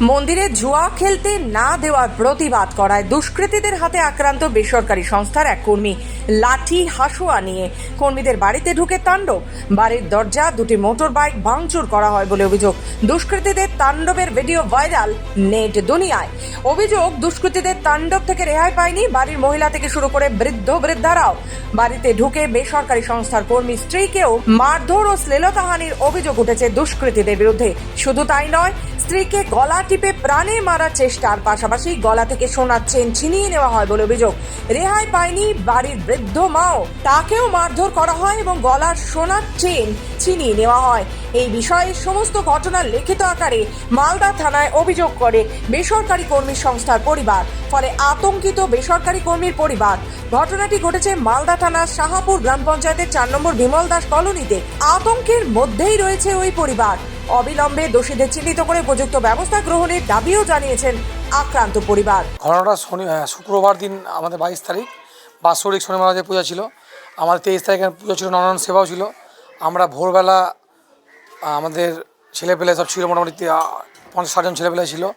মন্দিরে জুয়া খেলতে না দেওয়ার প্রতিবাদ করায় দুষ্কৃতীদের হাতে আক্রান্ত বেসরকারি সংস্থার এক কর্মী। লাঠি, হাসুয়া নিয়ে কর্মীদের বাড়িতে ঢুকে তাণ্ডব। বাড়ির দরজা, দুটি মোটর বাইক ভাঙচুর করা হয় বলে অভিযোগ। দুষ্কৃতীদের তাণ্ডবের ভিডিও ভাইরাল নেট দুনিয়ায়। অভিযোগ, দুষ্কৃতীদের তাণ্ডব থেকে রেহাই পায়নি বাড়ির মহিলা থেকে শুরু করে বৃদ্ধ বৃদ্ধারাও। বাড়িতে ঢুকে বেসরকারি সংস্থার কর্মী স্ত্রীকেও মারধর ও শ্লীলতাহানির অভিযোগ উঠেছে দুষ্কৃতীদের বিরুদ্ধে। শুধু তাই নয়, স্ত্রীকে গলা টিপে প্রাণে মারার চেষ্টার পাশাপাশি গলা থেকে সোনার চেন ছিনিয়ে নেওয়া হয় বলে অভিযোগ। রেহাই পায়নি বাড়ির বৃদ্ধ মাও। তাকেও মারধর করা হয় এবং গলার সোনার চেন ছিনিয়ে নেওয়া হয়। এই বিষয়ে সমস্ত ঘটনার লিখিত আকারে মালদা থানায় অভিযোগ করে বেসরকারি কর্মী সংস্থার পরিবার। ফলে আতঙ্কিত বেসরকারি কর্মীর পরিবার। ঘটনাটি ঘটেছে মালদা থানার শাহাপুর গ্রাম পঞ্চায়েতের চার নম্বর বিমল দাস কলোনিতে। আতঙ্কের মধ্যেই রয়েছে ওই পরিবার। অবিলম্বে দোষীদের চিহ্নিত করে উপযুক্ত ব্যবস্থা গ্রহণের দাবিও জানিয়েছেন আক্রান্ত পরিবার। ঘটনাটা শনি শুক্রবার দিন, আমাদের বাইশ তারিখ, বাৎসরিক শনি মহারাজের পূজা ছিল, আমাদের তেইশ তারিখে পুজো ছিল নানান সেবাও ছিল। আমরা ভোরবেলা আমাদের ছেলেপেলে সব ছিল মোটামুটি পঞ্চাশ ষাটজন ছেলেপেলে ছিল।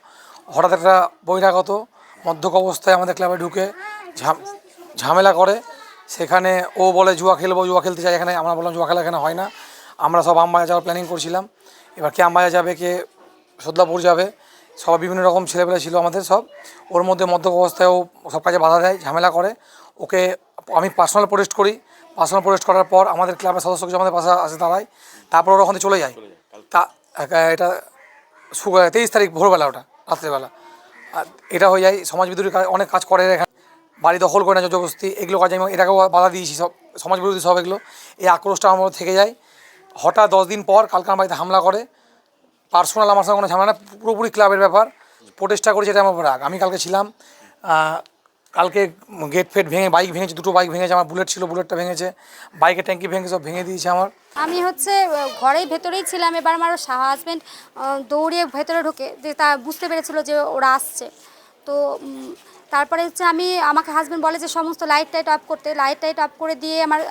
হঠাৎ একটা বহিরাগত মদ্যক অবস্থায় আমাদের ক্লাবে ঢুকে ঝাম- ঝামেলা করে। সেখানে ও বলে, জুয়া খেলব, জুয়া খেলতে চাই এখানে। আমরা বললাম, জুয়া খেলা এখানে হয় না। আমরা সব আমবাজা যাওয়ার প্ল্যানিং করছিলাম। এবার কে আমবাজা যাবে, কে সদলাপুর যাবে সব বিভিন্ন রকম ছেলেপেলে ছিল আমাদের সব। ওর মধ্যে মদ্যপ অবস্থায় ও সব কাজে বাধা দেয়, ঝামেলা করে। ওকে আমি পার্সোনাল প্রোটেস্ট করি। পার্সোনাল প্রোটেস্ট করার পর আমাদের ক্লাবের সদস্য কিছু আমাদের পাশে আসে দাঁড়ায় তারপর ওরা ওখানে চলে যায়। তা এটা তেইশ তারিখ ভোরবেলা ওটা রাত্রেবেলা। আর এটা হয়ে যায় সমাজ বিদ্রোহী অনেক কাজ করে এখানে। বাড়ি দখল করে না জবরদস্তি এগুলো কাজে আমি এটাকেও বাধা দিয়েছি সব সমাজ বিরোধী সব এগুলো। এই আক্রোশটা আমার থেকে যায়। হঠাৎ দশ দিন পর কালকে আমার বাড়িতে হামলা করে। পার্সোনাল আমার সঙ্গে কোনো ঝামেলা না পুরোপুরি ক্লাবের ব্যাপার। প্রোটেস্টটা করেছে এটা আমার রাগ। আমি কালকে ছিলাম কালকে গেট ফেট ভেঙে বাইক ভেঙেছে, দুটো বাইক ভেঙেছে, আমার বুলেট ছিল বুলেটটা ভেঙেছে বাইকের ট্যাঙ্কি ভেঙে, সব ভেঙে দিয়েছে আমার। আমি হচ্ছে ঘরেই ভেতরেই ছিলাম, এবার আমার হাজব্যান্ড দৌড়িয়ে ভেতরে ঢুকে, যে তা বুঝতে পেরেছিল যে ওরা আসছে। তো তারপরে হচ্ছে আমি, আমাকে হাজব্যান্ড বলে যে সমস্ত লাইট টাইট অফ করতে লাইট টাইট অফ করে দিয়ে আমার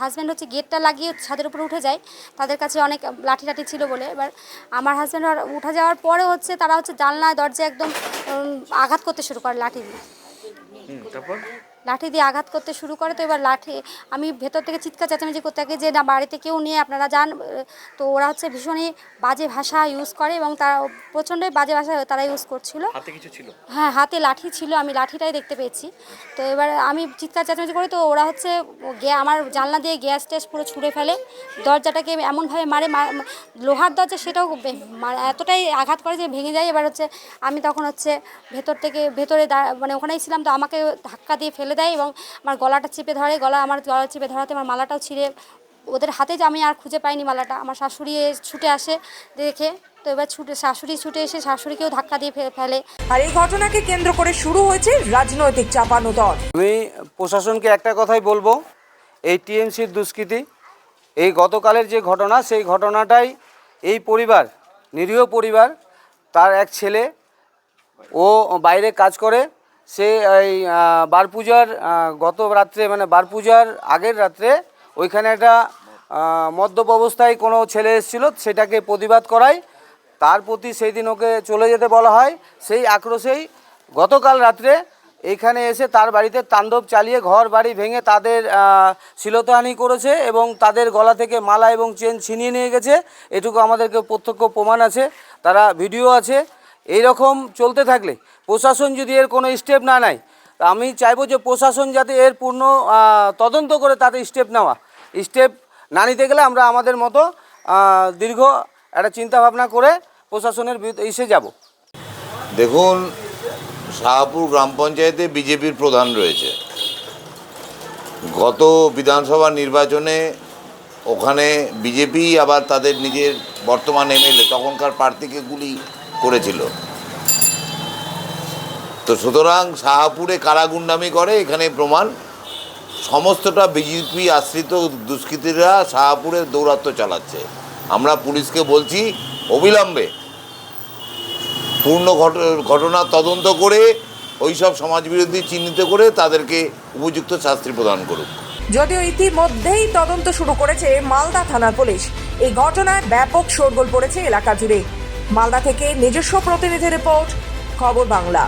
হাজব্যান্ড হচ্ছে গেটটা লাগিয়ে ছাদের উপরে উঠে যায়। তাদের কাছে অনেক লাঠি টাঠি ছিল বলে, এবার আমার হাজব্যান্ড উঠে যাওয়ার পরে হচ্ছে তারা হচ্ছে জানলায় দরজা একদম আঘাত করতে শুরু করে লাঠি দিয়ে। তারপর? লাঠি দিয়ে আঘাত করতে শুরু করে তো এবার লাঠি আমি ভেতর থেকে চিৎকার চেঁচামেচি করতে থাকি যে না বাড়িতে কেউ নিয়ে আপনারা যান। তো ওরা হচ্ছে ভীষণই বাজে ভাষা ইউজ করে এবং তারা প্রচণ্ডই বাজে ভাষা তারা ইউজ করছিল। হ্যাঁ হাতে লাঠি ছিল আমি লাঠিটাই দেখতে পেয়েছি। তো এবার আমি চিৎকার চেঁচামেচি করি তো ওরা হচ্ছে গে- আমার জানলা দিয়ে গ্যাস ট্যাস পুরো ছুঁড়ে ফেলে। দরজাটাকে এমনভাবে মারে লোহার দরজা সেটাও এতটাই আঘাত করে যে ভেঙে যায়। এবার হচ্ছে আমি তখন হচ্ছে ভেতর থেকে ভেতরে মানে ওখানেই ছিলাম তো আমাকে ধাক্কা দিয়ে ফেলে দেয় এবং আমার গলাটা চেপে ধরে গলা আমার গলা চেপে ধরাতে আমার মালাটাও ছিঁড়ে। ওদের হাতে যে আমি আর খুঁজে পাইনি মালাটা আমার শাশুড়ি এ ছুটে আসে দেখে। তো এবার ছুটে শাশুড়ি ছুটে এসে শাশুড়িকেও ধাক্কা দিয়ে ফে- ফেলে। আর এই ঘটনাকে কেন্দ্র করে শুরু হয়েছে রাজনৈতিক চাপানোতর। আমি প্রশাসনকে একটা কথাই বলব এই টিএমসির দুষ্কৃতি এই গতকালের যে ঘটনা সেই ঘটনাটাই এই পরিবার নিরীহ পরিবার তার এক ছেলে ও বাইরে কাজ করে সে এই বার পূজার গত রাত্রে মানে বার পূজার আগের রাত্রে ওইখানে একটা মদ্যপ অবস্থায় কোনো ছেলে এসেছিল সেটাকে প্রতিবাদ করায়। তার প্রতি সেই দিন ওকে চলে যেতে বলা হয়। সেই আক্রোশেই গতকাল রাত্রে এইখানে এসে তার বাড়িতে তাণ্ডব চালিয়ে ঘর বাড়ি ভেঙে তাদের আহ, শ্লীলতাহানি করেছে এবং তাদের গলা থেকে মালা এবং চেন ছিনিয়ে নিয়ে গেছে। এটুকু আমাদেরকে প্রত্যক্ষ প্রমাণ আছে। তারা ভিডিও আছে। এই রকম চলতে থাকলে প্রশাসন যদি এর কোনো স্টেপ না নেয়, তা আমি চাইব যে প্রশাসন যাতে এর পূর্ণ তদন্ত করে তাতে স্টেপ নেওয়া। স্টেপ না নিতে গেলে আমরা আমাদের মতো দীর্ঘ একটা চিন্তাভাবনা করে প্রশাসনের এসে যাব। দেখুন, শাহপুর গ্রাম পঞ্চায়েতে বিজেপির প্রধান রয়েছে। গত বিধানসভা নির্বাচনে ওখানে বিজেপি আবার তাদের নিজের বর্তমান এমএলএ, তখনকার প্রার্থীকে গুলি করেছিল। তো সুতরাং শাহপুরে কারাগুন্ডামি করে, এখানে প্রমাণ, সমস্তটা বিজেপি আশ্রিত দুষ্কৃতীরা শাহপুরে দৌরাত্ম্য চালাচ্ছে। আমরা পুলিশকে বলছি, অবিলম্বে পূর্ণ ঘট- ঘটনা তদন্ত করে ওই সব সমাজবিরোধী চিহ্নিত করে তাদেরকে উপযুক্ত শাস্তি প্রদান করুক। যদিও ইতিমধ্যেই তদন্ত শুরু করেছে মালদা থানার পুলিশ। এই ঘটনায় ব্যাপক শোরগোল পড়েছে এলাকা জুড়ে। মালদা থেকে নিজস্ব প্রতিনিধি রিপোর্ট খবর বাংলা।